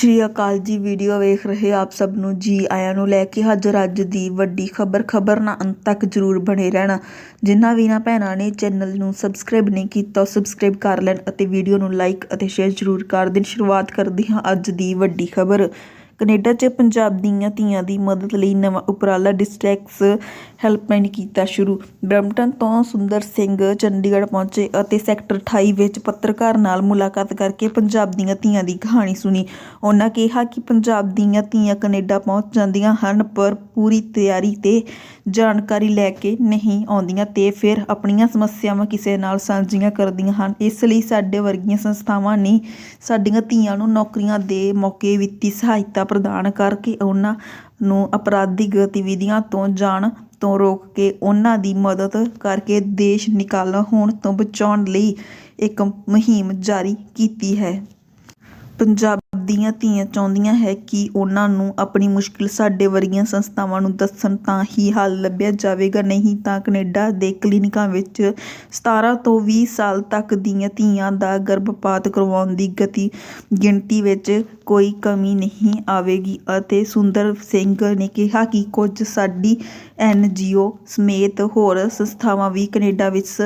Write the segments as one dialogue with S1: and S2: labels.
S1: ਸ਼੍ਰੀ ਅਕਾਲ ਜੀ ਵੀਡੀਓ ਵੇਖ ਰਹੇ ਆਪ ਸਭ ਨੂੰ ਜੀ ਆਇਆਂ ਨੂੰ ਲੈ ਕੇ ਹਾਜ਼ਰ ਅੱਜ ਦੀ ਵੱਡੀ ਖਬਰ ਖਬਰ ਨਾਲ ਅੰਤ ਤੱਕ ਜਰੂਰ ਬਣੇ ਰਹਿਣਾ। ਜਿਨ੍ਹਾਂ ਵੀ ਵੀਰਾਂ ਭੈਣਾਂ ਨੇ ਚੈਨਲ ਨੂੰ ਸਬਸਕ੍ਰਾਈਬ ਨਹੀਂ ਕੀਤਾ ਸਬਸਕ੍ਰਾਈਬ ਕਰ ਲੈਣ ਅਤੇ ਵੀਡੀਓ ਨੂੰ ਲਾਈਕ ਅਤੇ ਸ਼ੇਅਰ ਜਰੂਰ ਕਰ ਦੇਣ। ਸ਼ੁਰੂਆਤ ਕਰਦੇ ਹਾਂ ਅੱਜ ਦੀ ਵੱਡੀ ਖਬਰ। ਕੈਨੇਡਾ 'ਚ ਪੰਜਾਬ ਦੀਆਂ ਧੀਆਂ ਦੀ ਮਦਦ ਲਈ ਨਵਾਂ ਉਪਰਾਲਾ ਡਿਸਟ੍ਰਿਕਟਸ ਹੈਲਪਲਾਈਨ ਕੀਤਾ ਸ਼ੁਰੂ। ਬਰੈਂਪਟਨ ਤੋਂ ਸੁੰਦਰ ਸਿੰਘ ਚੰਡੀਗੜ੍ਹ ਪਹੁੰਚੇ ਅਤੇ ਸੈਕਟਰ 28 ਵਿੱਚ ਪੱਤਰਕਾਰ ਨਾਲ ਮੁਲਾਕਾਤ ਕਰਕੇ ਪੰਜਾਬ ਦੀਆਂ ਧੀਆਂ ਦੀ ਕਹਾਣੀ ਸੁਣੀ। ਉਹਨਾਂ ਕਿਹਾ ਕਿ ਪੰਜਾਬ ਦੀਆਂ ਧੀਆਂ ਕੈਨੇਡਾ ਪਹੁੰਚ ਜਾਂਦੀਆਂ ਹਨ, ਪਰ ਪੂਰੀ ਤਿਆਰੀ ਤੇ ਜਾਣਕਾਰੀ ਲੈ ਕੇ ਨਹੀਂ ਆਉਂਦੀਆਂ ਤੇ ਫਿਰ ਆਪਣੀਆਂ ਸਮੱਸਿਆਵਾਂ ਕਿਸੇ ਨਾਲ ਸਾਂਝੀਆਂ ਕਰਦੀਆਂ ਹਨ। ਇਸ ਲਈ ਸਾਡੇ ਵਰਗੀਆਂ ਸੰਸਥਾਵਾਂ ਨੇ ਸਾਡੀਆਂ ਧੀਆਂ ਨੂੰ ਨੌਕਰੀਆਂ ਦੇ ਮੌਕੇ ਵਿੱਤੀ ਸਹਾਇਤਾ ਪ੍ਰਦਾਨ ਕਰਕੇ ਉਹਨਾਂ ਨੂੰ ਅਪਰਾਧਿਕ ਗਤੀਵਿਧੀਆਂ ਤੋਂ ਜਾਣ ਤੋਂ ਰੋਕ ਕੇ ਉਹਨਾਂ ਦੀ ਮਦਦ ਕਰਕੇ ਦੇਸ਼ ਨਿਕਾਲਾ ਹੋਣ ਤੋਂ ਬਚਾਉਣ ਲਈ ਇੱਕ ਮੁਹਿੰਮ ਜਾਰੀ ਕੀਤੀ ਹੈ। ਪੰਜਾਬ ਦੀਆਂ ਧੀਆਂ ਚਾਹੁੰਦੀਆਂ ਹੈ ਕਿ ਉਹਨਾਂ ਨੂੰ ਆਪਣੀ ਮੁਸ਼ਕਿਲ ਸਾਡੇ ਵਰਗੀਆਂ ਸੰਸਥਾਵਾਂ ਨੂੰ ਦੱਸਣ ਤਾਂ ਹੀ ਹੱਲ ਲੱਭਿਆ ਜਾਵੇਗਾ। ਨਹੀਂ ਤਾਂ ਕੈਨੇਡਾ ਦੇ ਕਲੀਨਿਕਾਂ ਵਿੱਚ 17 ਤੋਂ 20 ਸਾਲ ਤੱਕ ਦੀਆਂ ਧੀਆਂ ਦਾ ਗਰਭਪਾਤ ਕਰਵਾਉਣ ਦੀ ਗਤੀ, ਗਿਣਤੀ ਵਿੱਚ ਕੋਈ ਕਮੀ ਨਹੀਂ ਆਵੇਗੀ ਅਤੇ ਸੁੰਦਰ ਸਿੰਘ ਨੇ ਕਿਹਾ ਕਿ ਕੁਝ ਸਾਡੀ ਐੱਨ ਜੀ ਓ ਸਮੇਤ ਹੋਰ ਸੰਸਥਾਵਾਂ ਵੀ ਕੈਨੇਡਾ ਵਿੱਚ ਸ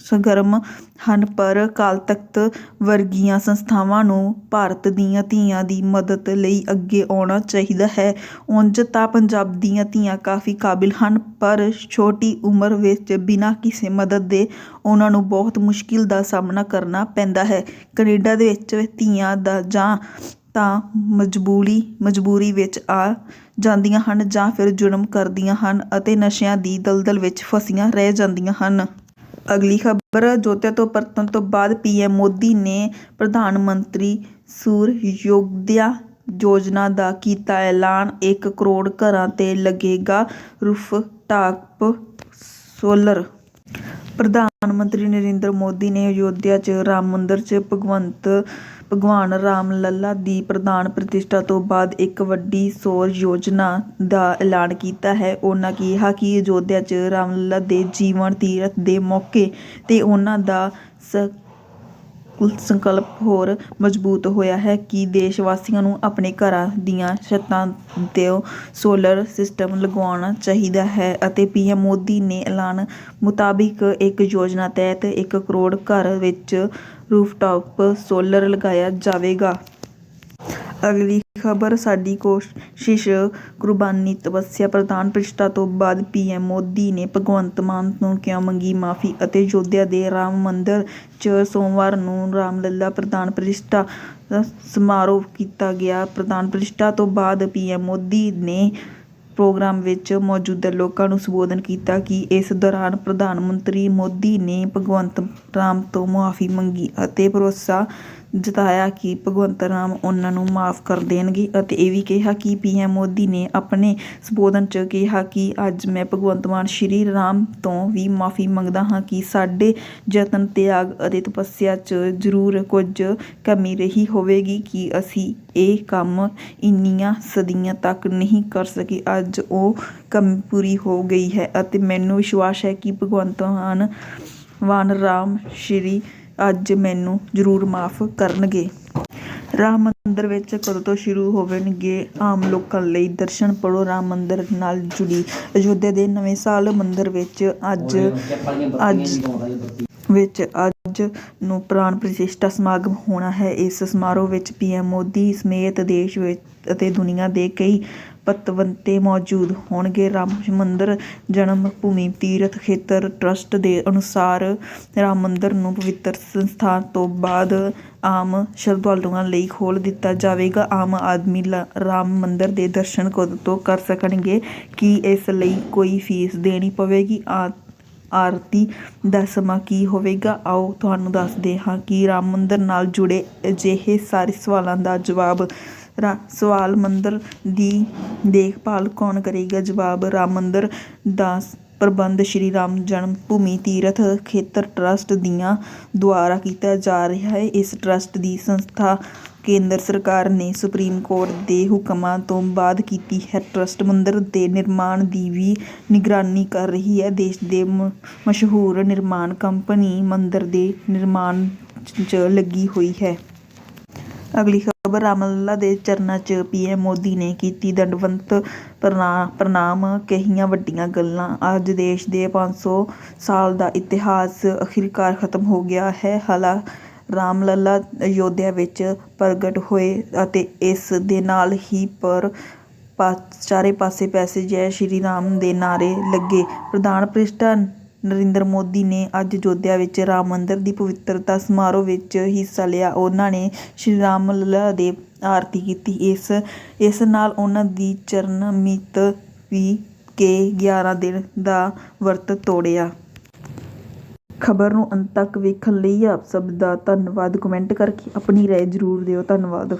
S1: ਸਰਗਰਮ ਹਨ, ਪਰ ਅਕਾਲ ਤਖਤ ਵਰਗੀਆਂ ਸੰਸਥਾਵਾਂ ਨੂੰ ਭਾਰਤ ਦੀਆਂ ਧੀਆਂ ਦੀ ਮਦਦ ਲਈ ਅੱਗੇ ਆਉਣਾ ਚਾਹੀਦਾ ਹੈ। ਉਂਝ ਤਾਂ ਪੰਜਾਬ ਦੀਆਂ ਧੀਆਂ ਕਾਫੀ ਕਾਬਿਲ ਹਨ, ਪਰ ਛੋਟੀ ਉਮਰ ਵਿੱਚ ਬਿਨਾਂ ਕਿਸੇ ਮਦਦ ਦੇ ਉਹਨਾਂ ਨੂੰ ਬਹੁਤ ਮੁਸ਼ਕਿਲ ਦਾ ਸਾਹਮਣਾ ਕਰਨਾ ਪੈਂਦਾ ਹੈ। ਕੈਨੇਡਾ ਦੇ ਵਿੱਚ ਧੀਆਂ ਦਾ ਜਾਂ ਤਾਂ ਮਜਬੂਰੀ ਮਜਬੂਰੀ ਵਿੱਚ ਆ ਜਾਂਦੀਆਂ ਹਨ ਜਾਂ ਫਿਰ ਜੁਰਮ ਕਰਦੀਆਂ ਹਨ ਅਤੇ ਨਸ਼ਿਆਂ ਦੀ ਦਲਦਲ ਵਿੱਚ ਫਸੀਆਂ ਰਹਿ ਜਾਂਦੀਆਂ ਹਨ। ਅਗਲੀ ਖਬਰ, ਅਯੋਧਿਆ ਤੋਂ ਪਰਤਣ ਤੋਂ ਬਾਅਦ ਪੀਐਮ ਮੋਦੀ ਨੇ ਪ੍ਰਧਾਨ ਮੰਤਰੀ ਸੂਰਯੋਦਇਆ ਯੋਜਨਾ ਦਾ ਕੀਤਾ ਐਲਾਨ। 1 ਕਰੋੜ ਘਰਾਂ ਤੇ ਲੱਗੇਗਾ ਰੂਫਟਾਪ ਸੋਲਰ। ਪ੍ਰਧਾਨ ਮੰਤਰੀ ਨਰਿੰਦਰ ਮੋਦੀ ਨੇ ਅਯੋਧਿਆ 'ਚ ਰਾਮ ਮੰਦਰ 'ਚ ਭਗਵੰਤ ਭਗਵਾਨ ਰਾਮ ਲੱਲਾ ਦੀ ਪ੍ਰਧਾਨ ਪ੍ਰਤਿਸ਼ਠਾ ਤੋਂ ਬਾਅਦ ਇੱਕ ਵੱਡੀ ਸੌਰ ਯੋਜਨਾ ਦਾ ਐਲਾਨ ਕੀਤਾ ਹੈ। ਉਹਨਾਂ ਕਿਹਾ ਕਿ ਅਯੋਧਿਆ 'ਚ ਰਾਮ ਲੱਲਾ ਦੇ ਜੀਵਨ, ਤੀਰਥ ਦੇ ਮੌਕੇ ਤੇ ਉਹਨਾਂ ਦਾ ਸੰਕਲਪ ਹੋਰ ਮਜ਼ਬੂਤ ਹੋਇਆ ਹੈ ਕਿ ਦੇਸ਼ ਵਾਸੀਆਂ ਨੂੰ ਆਪਣੇ ਘਰਾਂ ਦੀਆਂ ਛੱਤਾਂ 'ਤੇ ਸੋਲਰ ਸਿਸਟਮ ਲਗਵਾਉਣਾ ਚਾਹੀਦਾ ਹੈ ਅਤੇ ਪੀਐਮ ਮੋਦੀ ਨੇ ਐਲਾਨ ਮੁਤਾਬਿਕ ਇੱਕ ਯੋਜਨਾ ਤਹਿਤ ਇੱਕ ਕਰੋੜ ਘਰ ਵਿੱਚ ਰੂਫਟਾਪ ਸੋਲਰ ਲਗਾਇਆ ਜਾਵੇਗਾ। ਅਗਲੀ ਖਬਰ, ਸਾਡੀ ਕੋਸ਼ਿਸ਼ ਕੁਰਬਾਨੀ ਤਪੱਸਿਆ ਪ੍ਰਧਾਨ ਪ੍ਰਤਿਸ਼ਠਾ ਤੋਂ ਬਾਅਦ ਪੀਐਮ ਮੋਦੀ ਨੇ ਭਗਵੰਤ ਮਾਨ ਤੋਂ ਕਿਉਂ ਮੰਗੀ ਮਾਫੀ ਅਤੇ ਅਯੋਧਿਆ ਦੇ ਰਾਮ ਮੰਦਰ 'ਚ ਸੋਮਵਾਰ ਨੂੰ ਰਾਮਲਲਾ ਪ੍ਰਧਾਨ ਪ੍ਰਤਿਸ਼ਠਾ ਸਮਾਰੋਹ ਕੀਤਾ ਗਿਆ। ਪ੍ਰਧਾਨ ਪ੍ਰਤਿਸ਼ਠਾ ਤੋਂ ਬਾਅਦ ਪੀਐਮ ਮੋਦੀ ਨੇ ਪ੍ਰੋਗਰਾਮ ਵਿੱਚ ਮੌਜੂਦ ਲੋਕਾਂ ਨੂੰ ਸੰਬੋਧਨ ਕੀਤਾ ਕਿ ਇਸ ਦੌਰਾਨ ਪ੍ਰਧਾਨ ਮੰਤਰੀ ਮੋਦੀ ਨੇ ਭਗਵੰਤ ਰਾਮ ਤੋਂ ਮੁਆਫੀ ਮੰਗੀ ਅਤੇ ਭਰੋਸਾ ਜਤਾਇਆ ਕਿ ਭਗਵੰਤ ਰਾਮ ਉਹਨਾਂ ਨੂੰ ਮਾਫ ਕਰ ਦੇਣਗੇ ਅਤੇ ਇਹ ਵੀ ਕਿਹਾ ਕਿ ਪੀਐਮ ਮੋਦੀ ਨੇ ਆਪਣੇ ਸੰਬੋਧਨ 'ਚ ਕਿਹਾ ਕਿ ਅੱਜ ਮੈਂ ਭਗਵੰਤ ਮਾਨ ਸ਼੍ਰੀ ਰਾਮ ਤੋਂ ਵੀ ਮਾਫੀ ਮੰਗਦਾ ਹਾਂ ਕਿ ਸਾਡੇ ਯਤਨ, ਤਿਆਗ ਅਤੇ ਤਪੱਸਿਆ 'ਚ ਜ਼ਰੂਰ ਕੁਝ ਕਮੀ ਰਹੀ ਹੋਵੇਗੀ ਕਿ ਅਸੀਂ ਇਹ ਕੰਮ ਇੰਨੀਆਂ ਸਦੀਆਂ ਤੱਕ ਨਹੀਂ ਕਰ ਸਕੇ। ਅੱਜ ਉਹ ਕਮੀ ਪੂਰੀ ਹੋ ਗਈ ਹੈ ਅਤੇ ਮੈਨੂੰ ਵਿਸ਼ਵਾਸ ਹੈ ਕਿ ਭਗਵੰਤ ਮਾਨ ਵਾਨ ਰਾਮ ਸ਼੍ਰੀ ਅੱਜ ਮੈਨੂੰ ਜ਼ਰੂਰ ਮਾਫ ਕਰਨਗੇ। ਰਾਮ ਮੰਦਿਰ ਵਿੱਚ ਕਦੋਂ ਤੋਂ ਸ਼ੁਰੂ ਹੋਣਗੇ ਆਮ ਲੋਕਾਂ ਲਈ ਦਰਸ਼ਨ ਪੜੋ ਰਾਮ ਮੰਦਿਰ ਨਾਲ ਜੁੜੀ ਅਯੋਧਿਆ ਦੇ ਨਵੇਂ ਸਾਲ ਮੰਦਿਰ ਵਿੱਚ ਅੱਜ ਅੱਜ ਵਿੱਚ ਅੱਜ ਨੂੰ ਪ੍ਰਾਣ ਪ੍ਰਤਿਸ਼ਠਾ ਸਮਾਗਮ ਹੋਣਾ ਹੈ। ਇਸ ਸਮਾਰੋਹ ਵਿੱਚ ਪੀਐਮ ਮੋਦੀ ਸਮੇਤ ਦੇਸ਼ ਵਿੱਚ ਅਤੇ ਦੁਨੀਆ ਦੇ ਕਈ ਪਤਵੰਤੇ ਮੌਜੂਦ ਹੋਣਗੇ। ਰਾਮ ਮੰਦਰ, ਜਨਮ ਭੂਮੀ, ਤੀਰਥ ਖੇਤਰ ਟਰੱਸਟ ਦੇ ਅਨੁਸਾਰ ਰਾਮ ਮੰਦਰ ਨੂੰ ਪਵਿੱਤਰ ਸੰਸਥਾਨ ਤੋਂ ਬਾਅਦ ਆਮ ਸ਼ਰਧਾਲੂਆਂ ਲਈ ਖੋਲ੍ਹ ਦਿੱਤਾ ਜਾਵੇਗਾ। ਆਮ ਆਦਮੀ ਰਾਮ ਮੰਦਿਰ ਦੇ ਦਰਸ਼ਨ ਕਦੋਂ ਤੋਂ ਕਰ ਸਕਣਗੇ? ਕੀ ਇਸ ਲਈ ਕੋਈ ਫੀਸ ਦੇਣੀ ਪਵੇਗੀ? ਆ, ਆਰਤੀ ਦਾ ਸਮਾਂ ਕੀ ਹੋਵੇਗਾ? ਆਓ ਤੁਹਾਨੂੰ ਦੱਸਦੇ ਹਾਂ ਕਿ ਰਾਮ ਮੰਦਰ ਨਾਲ ਜੁੜੇ ਅਜਿਹੇ ਸਾਰੇ ਸਵਾਲਾਂ ਦਾ ਜਵਾਬ ਸਵਾਲ ਮੰਦਰ ਦੀ ਦੇਖਭਾਲ ਕੌਣ ਕਰੇਗਾ? ਜਵਾਬ ਰਾਮ ਮੰਦਰ ਦਾ ਪ੍ਰਬੰਧ, ਸ਼੍ਰੀ ਰਾਮ ਜਨਮ ਭੂਮੀ ਤੀਰਥ ਖੇਤਰ ਟਰੱਸਟ ਦੀਆਂ ਦੁਆਰਾ ਕੀਤਾ ਜਾ ਰਿਹਾ ਹੈ। ਇਸ ਟਰੱਸਟ ਦੀ ਸੰਸਥਾ ਕੇਂਦਰ ਸਰਕਾਰ ਨੇ ਸੁਪਰੀਮ ਕੋਰਟ ਦੇ ਹੁਕਮਾਂ ਤੋਂ ਬਾਅਦ ਕੀਤੀ ਹੈ। ਟਰੱਸਟ ਮੰਦਰ ਦੇ ਨਿਰਮਾਣ ਦੀ ਵੀ ਨਿਗਰਾਨੀ ਕਰ ਰਹੀ ਹੈ। ਦੇਸ਼ ਦੇ ਮਸ਼ਹੂਰ ਨਿਰਮਾਣ ਕੰਪਨੀ ਮੰਦਰ ਦੇ ਨਿਰਮਾਣ 'ਚ ਲੱਗੀ ਹੋਈ ਹੈ। ਅਗਲੀ ਖਬਰ ਰਾਮਲਲਾ ਦੇ ਚਰਨਾਂ 'ਚ ਪੀਐਮ ਮੋਦੀ ਨੇ ਕੀਤੀ ਦੰਡਵਤ ਪ੍ਰਣਾ- ਪ੍ਰਣਾਮ, ਕਹੀਆਂ ਵੱਡੀਆਂ ਗੱਲਾਂ। ਅੱਜ ਦੇਸ਼ ਦੇ 500 ਸਾਲ ਦਾ ਇਤਿਹਾਸ ਅਖੀਰਕਾਰ ਖਤਮ ਹੋ ਗਿਆ ਹੈ। ਹਾਲਾ ਰਾਮਲਲਾ ਅਯੋਧਿਆ ਵਿੱਚ ਪ੍ਰਗਟ ਹੋਏ ਅਤੇ ਇਸ ਦੇ ਨਾਲ ਹੀ ਪਰ ਪਾ- ਚਾਰੇ ਪਾਸੇ ਪੈਸੇ ਜੈ ਸ਼੍ਰੀ ਰਾਮ ਦੇ ਨਾਅਰੇ ਲੱਗੇ। ਪ੍ਰਧਾਨ ਭ੍ਰਿਸ਼ਟਾ ਨਰਿੰਦਰ ਮੋਦੀ ਨੇ ਅੱਜ ਅਯੋਧਿਆ ਵਿੱਚ ਰਾਮ ਮੰਦਰ ਦੀ ਪਵਿੱਤਰਤਾ ਸਮਾਰੋਹ ਵਿੱਚ ਹਿੱਸਾ ਲਿਆ। ਉਹਨਾਂ ਨੇ ਸ਼੍ਰੀ ਰਾਮ ਲੱਲਾ ਦੇ ਆਰਤੀ ਕੀਤੀ। ਇਸ ਇਸ ਨਾਲ ਉਹਨਾਂ ਦੀ ਚਰਨ ਮਿੱਤ ਵੀ ਕੇ 11 ਦਿਨ ਦਾ ਵਰਤ ਤੋੜਿਆ। ਖਬਰ ਨੂੰ ਅੰਤ ਤੱਕ ਵੇਖਣ ਲਈ ਆਪ ਸਭ ਦਾ ਧੰਨਵਾਦ। ਕਮੈਂਟ ਕਰਕੇ ਆਪਣੀ ਰਾਏ ਜ਼ਰੂਰ ਦਿਓ। ਧੰਨਵਾਦ।